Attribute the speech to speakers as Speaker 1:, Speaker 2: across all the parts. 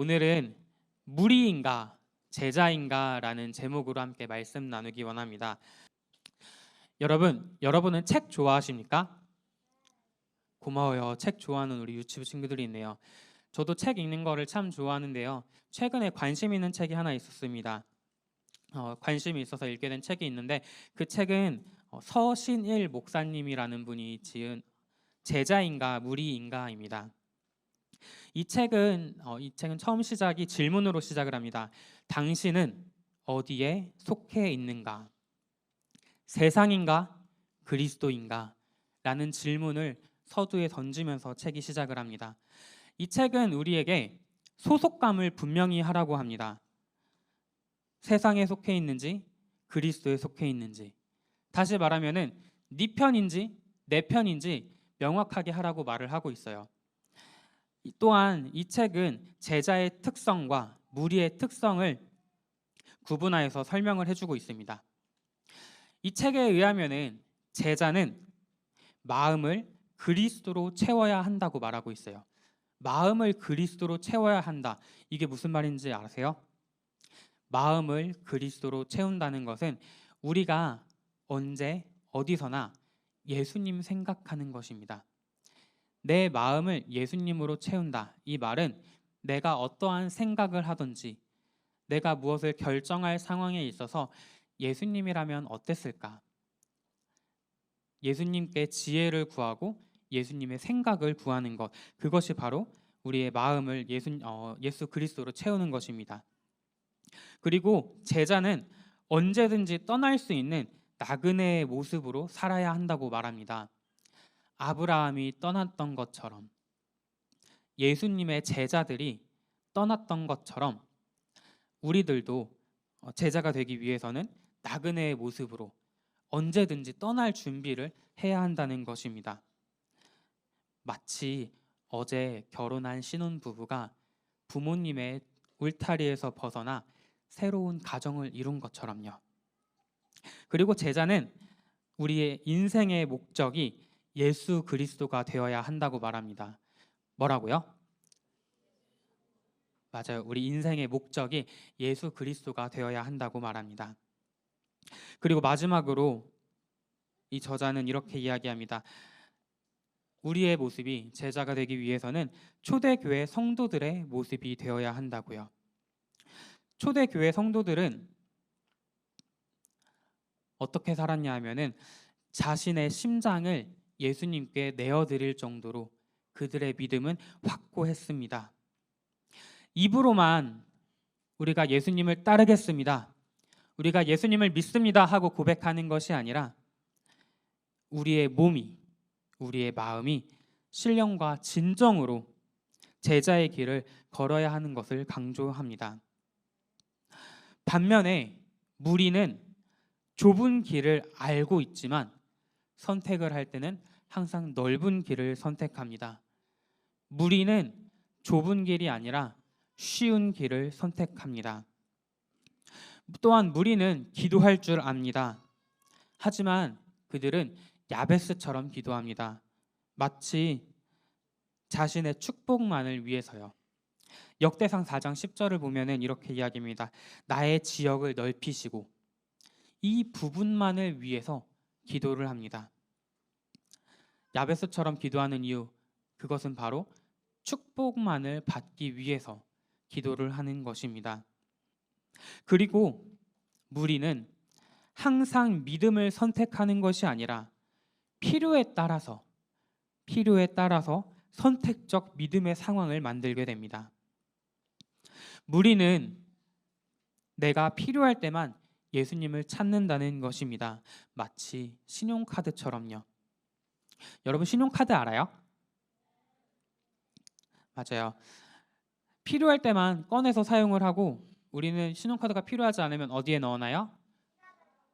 Speaker 1: 오늘은 무리인가 제자인가라는 제목으로 함께 말씀 나누기 원합니다. 여러분, 여러분은 책 좋아하십니까? 고마워요. 책 좋아하는 우리 유치부 친구들이 있네요. 저도 책 읽는 거를 참 좋아하는데요. 최근에 관심 있는 책이 하나 있었습니다. 어, 관심이 있어서 읽게 된 책이 있는데 그 책은 어, 서신일 목사님이라는 분이 지은 제자인가 무리인가입니다. 이 책은 어, 이 책은 처음 시작이 질문으로 시작을 합니다. 당신은 어디에 속해 있는가? 세상인가? 그리스도인가? 라는 질문을 서두에 던지면서 책이 시작을 합니다. 이 책은 우리에게 소속감을 분명히 하라고 합니다. 세상에 속해 있는지 그리스도에 속해 있는지 다시 말하면은 네 편인지 내 편인지 명확하게 하라고 말을 하고 있어요. 이- 또한 이 책은 제자의 특성과 무리의 특성을 구분하여서 설명을 해주고 있습니다. 이 책에 의하면은 제자는 마음을 그리스도로 채워야 한다고 말하고 있어요. 마음을 그리스도로 채워야 한다. 이게 무슨 말인지 아세요? 마음을 그리스도로 채운다는 것은 우리가 언제 어디서나 예수님 생각하는 것입니다. 내 마음을 예수님으로 채운다. 이 말은 내가 어떠한 생각을 하든지 내가 무엇을 결정할 상황에 있어서 예수님이라면 어땠을까? 예수님께 지혜를 구하고 예수님의 생각을 구하는 것 그것이 바로 우리의 마음을 예수 어, 예수 그리스도로 채우는 것입니다. 그리고 제자는 언제든지 떠날 수 있는 나그네의 모습으로 살아야 한다고 말합니다. 아브라함이 떠났던 것처럼 예수님의 제자들이 떠났던 것처럼 우리들도 어, 제자가 되기 위해서는 나그네의 모습으로 언제든지 떠날 준비를 해야 한다는 것입니다. 마치 어제 결혼한 신혼 부부가 부모님의 울타리에서 벗어나 새로운 가정을 이룬 것처럼요. 그리고 제자는 우리의 인생의 목적이 예수 그리스도가 되어야 한다고 말합니다. 뭐라고요? 맞아요. 우리 인생의 목적이 예수 그리스도가 되어야 한다고 말합니다. 그리고 마지막으로 이 저자는 이렇게 이야기합니다. 우리의 모습이 제자가 되기 위해서는 초대교회 성도들의 모습이 되어야 한다고요. 초대교회 성도들은 어떻게 살았냐 하면은 자신의 심장을 예수님께 내어드릴 정도로 그들의 믿음은 확고했습니다. 입으로만 우리가 예수님을 따르겠습니다. 우리가 예수님을 믿습니다 하고 고백하는 것이 아니라 우리의 몸이 우리의 마음이 신령과 진정으로 제자의 길을 걸어야 하는 것을 강조합니다. 반면에 무리는 좁은 길을 알고 있지만 선택을 할 때는 항상 넓은 길을 선택합니다. 무리는 좁은 길이 아니라 쉬운 길을 선택합니다. 또한 무리는 기도할 줄 압니다. 하지만 그들은 야베스처럼 기도합니다. 마치 자신의 축복만을 위해서요. 역대상 4장 10절을 보면은 이렇게 이야기합니다. 나의 지역을 넓히시고 이 부분만을 위해서 기도를 합니다. 야베스처럼 기도하는 이유 그것은 바로 축복만을 받기 위해서 기도를 하는 것입니다. 그리고 무리는 항상 믿음을 선택하는 것이 아니라 필요에 따라서 필요에 따라서 선택적 믿음의 상황을 만들게 됩니다. 무리는 내가 필요할 때만 예수님을 찾는다는 것입니다. 마치 신용카드처럼요. 여러분 신용카드 알아요? 맞아요. 필요할 때만 꺼내서 사용을 하고 우리는 신용카드가 필요하지 않으면 어디에 넣어놔요?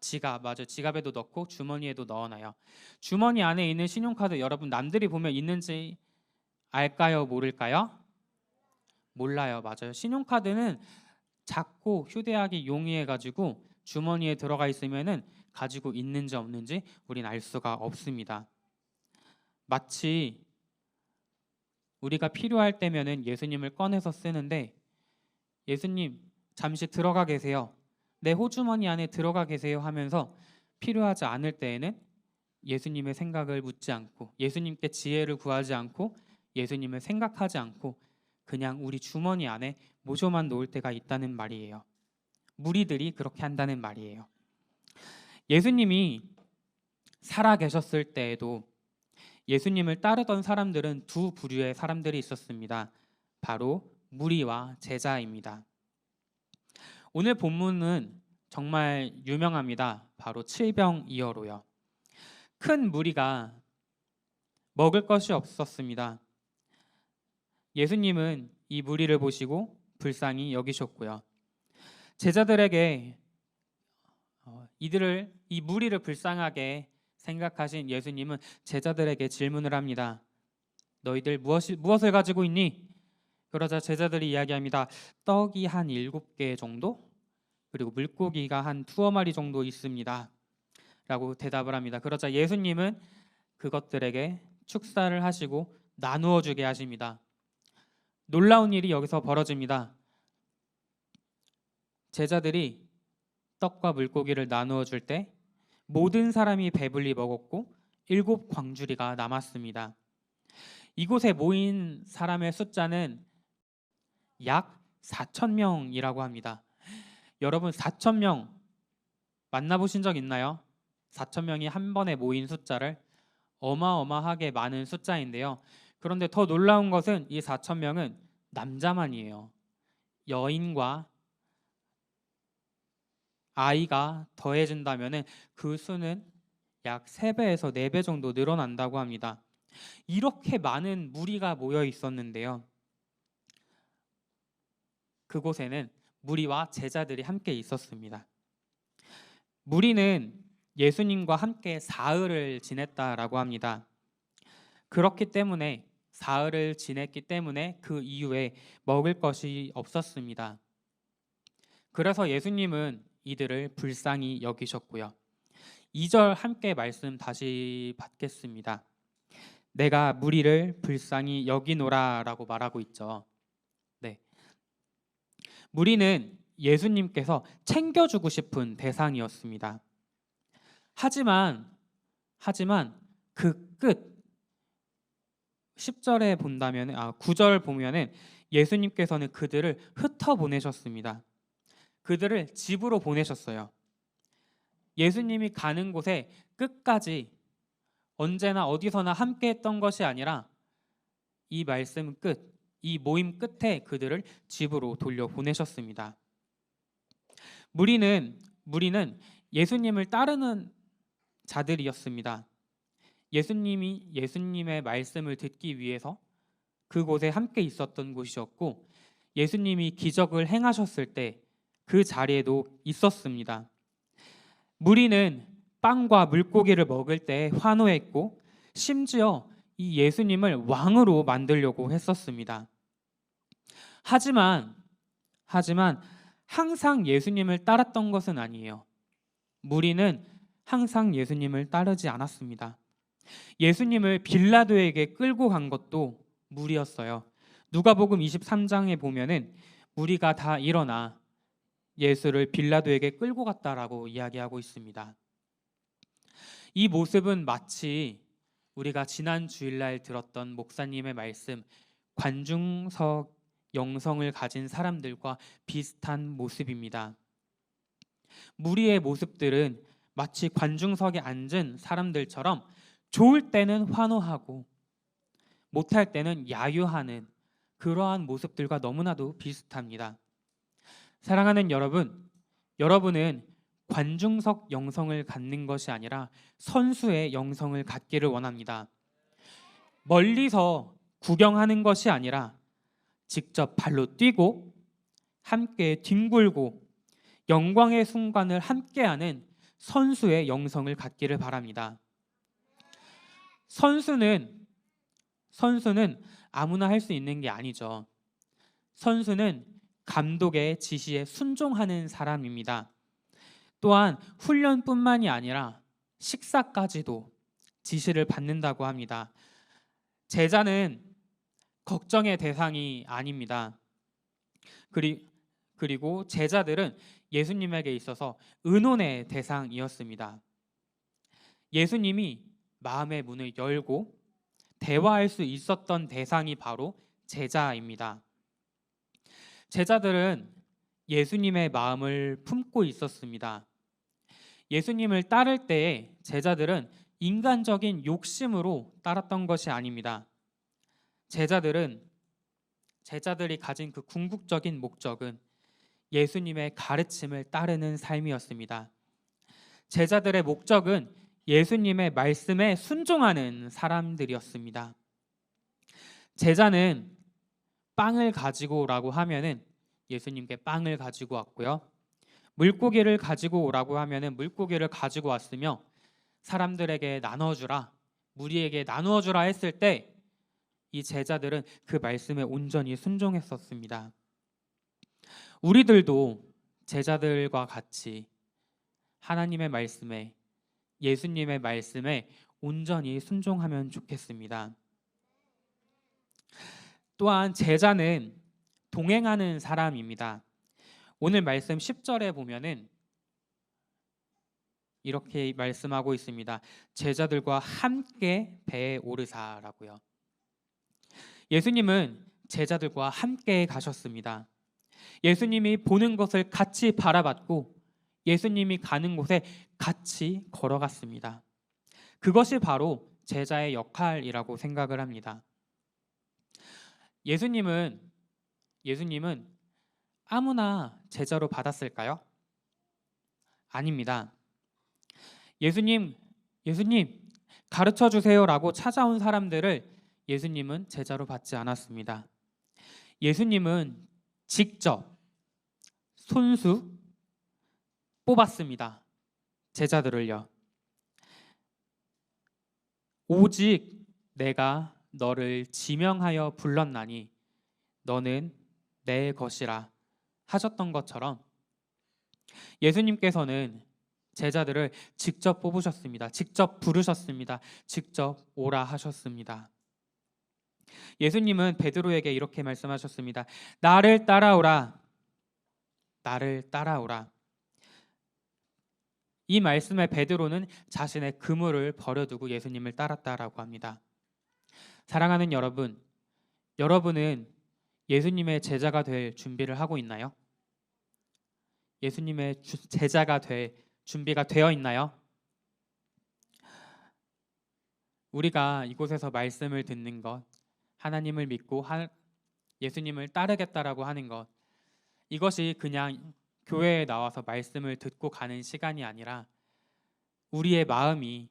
Speaker 1: 지갑 맞아요. 지갑에도 넣고 주머니에도 넣어놔요. 주머니 안에 있는 신용카드 여러분 남들이 보면 있는지 알까요? 모를까요? 몰라요. 맞아요. 신용카드는 작고 휴대하기 용이해 가지고 주머니에 들어가 있으면은 가지고 있는지 없는지 우린 알 수가 없습니다. 마치 우리가 필요할 때면은 예수님을 꺼내서 쓰는데 예수님 잠시 들어가 계세요. 내 호주머니 안에 들어가 계세요 하면서 필요하지 않을 때에는 예수님의 생각을 묻지 않고 예수님께 지혜를 구하지 않고 예수님을 생각하지 않고 그냥 우리 주머니 안에 모셔만 놓을 때가 있다는 말이에요. 무리들이 그렇게 한다는 말이에요. 예수님이 살아 계셨을 때에도 예수님을 따르던 사람들은 두 부류의 사람들이 있었습니다. 바로 무리와 제자입니다. 오늘 본문은 정말 유명합니다. 바로 칠병이어로요. 큰 무리가 먹을 것이 없었습니다. 예수님은 이 무리를 보시고 불쌍히 여기셨고요. 제자들에게 어, 이들을 이 무리를 불쌍하게 생각하신 예수님은 제자들에게 질문을 합니다. 너희들 무엇이, 무엇을 가지고 있니? 그러자 제자들이 이야기합니다. 떡이 한 일곱 개 정도? 그리고 물고기가 한 두어 마리 정도 있습니다. 라고 대답을 합니다. 그러자 예수님은 그것들에게 축사를 하시고 나누어 주게 하십니다. 놀라운 일이 여기서 벌어집니다. 제자들이 떡과 물고기를 나누어 줄 때 모든 사람이 배불리 먹었고 일곱 광주리가 남았습니다. 이곳에 모인 사람의 숫자는 약 4천 명이라고 합니다. 여러분 4천 명 만나보신 적 있나요? 4천 명이 한 번에 모인 숫자를 어마어마하게 많은 숫자인데요. 그런데 더 놀라운 것은 이 4천 명은 남자만이에요. 여인과 아이가 더해진다면 그 수는 약 3배에서 4배 정도 늘어난다고 합니다. 이렇게 많은 무리가 모여 있었는데요. 그곳에는 무리와 제자들이 함께 있었습니다. 무리는 예수님과 함께 사흘을 지냈다라고 합니다. 그렇기 때문에 사흘을 지냈기 때문에 그 이후에 먹을 것이 없었습니다. 그래서 예수님은 이들을 불쌍히 여기셨고요. 2절 함께 말씀 다시 받겠습니다. 내가 무리를 불쌍히 여기노라라고 말하고 있죠. 네. 무리는 예수님께서 챙겨주고 싶은 대상이었습니다. 하지만 하지만 그 끝 10절에 본다면 아 9절 보면은 예수님께서는 그들을 흩어 보내셨습니다. 그들을 집으로 보내셨어요. 예수님이 가는 곳에 끝까지 언제나 어디서나 함께 했던 것이 아니라 이 말씀 끝, 이 모임 끝에 그들을 집으로 돌려 보내셨습니다. 무리는 무리는 예수님을 따르는 자들이었습니다. 예수님이 예수님의 말씀을 듣기 위해서 그곳에 함께 있었던 곳이었고 예수님이 기적을 행하셨을 때 그 자리에도 있었습니다. 무리는 빵과 물고기를 먹을 때 환호했고 심지어 이 예수님을 왕으로 만들려고 했었습니다. 하지만 하지만 항상 예수님을 따랐던 것은 아니에요. 무리는 항상 예수님을 따르지 않았습니다. 예수님을 빌라도에게 끌고 간 것도 무리였어요. 누가복음 23장에 보면은 무리가 다 일어나 예수를 빌라도에게 끌고 갔다라고 이야기하고 있습니다. 이 모습은 마치 우리가 지난 주일날 들었던 목사님의 말씀 관중석 영성을 가진 사람들과 비슷한 모습입니다. 무리의 모습들은 마치 관중석에 앉은 사람들처럼 좋을 때는 환호하고 못할 때는 야유하는 그러한 모습들과 너무나도 비슷합니다. 사랑하는 여러분, 여러분은 관중석 영성을 갖는 것이 아니라 선수의 영성을 갖기를 원합니다. 멀리서 구경하는 것이 아니라 직접 발로 뛰고 함께 뒹굴고 영광의 순간을 함께하는 선수의 영성을 갖기를 바랍니다. 선수는 선수는 아무나 할 수 있는 게 아니죠. 선수는 감독의 지시에 순종하는 사람입니다. 또한 훈련뿐만이 아니라 식사까지도 지시를 받는다고 합니다. 제자는 걱정의 대상이 아닙니다. 그리 그리고 제자들은 예수님에게 있어서 의논의 대상이었습니다. 예수님이 마음의 문을 열고 대화할 수 있었던 대상이 바로 제자입니다. 제자들은 예수님의 마음을 품고 있었습니다. 예수님을 따를 때에 제자들은 인간적인 욕심으로 따랐던 것이 아닙니다. 제자들은 제자들이 가진 그 궁극적인 목적은 예수님의 가르침을 따르는 삶이었습니다. 제자들의 목적은 예수님의 말씀에 순종하는 사람들이었습니다. 제자는 빵을 가지고 오라고 하면은 예수님께 빵을 가지고 왔고요. 물고기를 가지고 오라고 하면은 물고기를 가지고 왔으며 사람들에게 나눠주라, 무리에게 나누어주라 했을 때 이 제자들은 그 말씀에 온전히 순종했었습니다. 우리들도 제자들과 같이 하나님의 말씀에 예수님의 말씀에 온전히 순종하면 좋겠습니다. 또한 제자는 동행하는 사람입니다. 오늘 말씀 10절에 보면은 이렇게 말씀하고 있습니다. 제자들과 함께 배에 오르사라고요. 예수님은 제자들과 함께 가셨습니다. 예수님이 보는 것을 같이 바라봤고 예수님이 가는 곳에 같이 걸어갔습니다. 그것이 바로 제자의 역할이라고 생각을 합니다. 예수님은 예수님은 아무나 제자로 받았을까요? 아닙니다. 예수님, 예수님 가르쳐 주세요라고 찾아온 사람들을 예수님은 제자로 받지 않았습니다. 예수님은 직접 손수 뽑았습니다. 제자들을요. 오직 내가 너를 지명하여 불렀나니 너는 내 것이라 하셨던 것처럼 예수님께서는 제자들을 직접 뽑으셨습니다. 직접 부르셨습니다. 직접 오라 하셨습니다. 예수님은 베드로에게 이렇게 말씀하셨습니다. 나를 따라오라. 나를 따라오라. 이 말씀에 베드로는 자신의 그물을 버려두고 예수님을 따랐다라고 합니다. 사랑하는 여러분, 여러분은 예수님의 제자가 될 준비를 하고 있나요? 예수님의 제자가 될 준비가 되어 있나요? 우리가 이곳에서 말씀을 듣는 것, 하나님을 믿고 예수님을 따르겠다라고 하는 것, 이것이 그냥 교회에 나와서 말씀을 듣고 가는 시간이 아니라 우리의 마음이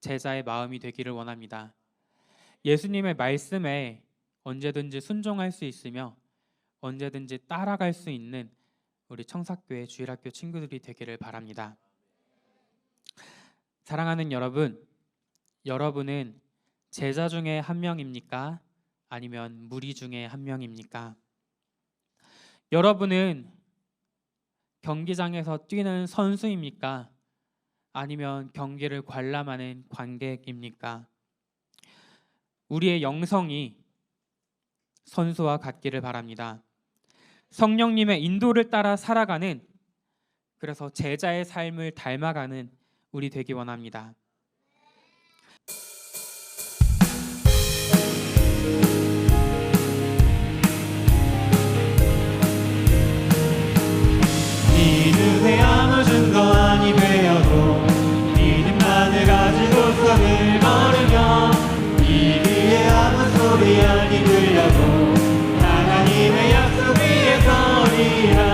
Speaker 1: 제자의 마음이 되기를 원합니다. 예수님의 말씀에 언제든지 순종할 수 있으며 언제든지 따라갈 수 있는 우리 청사교회 주일학교 친구들이 되기를 바랍니다. 사랑하는 여러분, 여러분은 제자 중에 한 명입니까? 아니면 무리 중에 한 명입니까? 여러분은 경기장에서 뛰는 선수입니까? 아니면 경기를 관람하는 관객입니까? 우리의 영성이 선수와 같기를 바랍니다. 성령님의 인도를 따라 살아가는 그래서 제자의 삶을 닮아가는 우리 되기 원합니다.
Speaker 2: 소리 아니 들려도 하나님의 약속 위에 서리라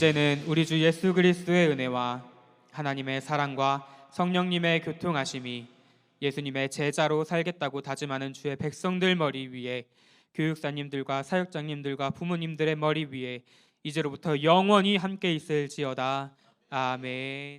Speaker 1: 이제는 우리 주 예수 그리스도의 은혜와 하나님의 사랑과 성령님의 교통하심이 예수님의 제자로 살겠다고 다짐하는 주의 백성들 머리 위에 교육사님들과 사역장님들과 부모님들의 머리 위에 이제로부터 영원히 함께 있을지어다. 아멘.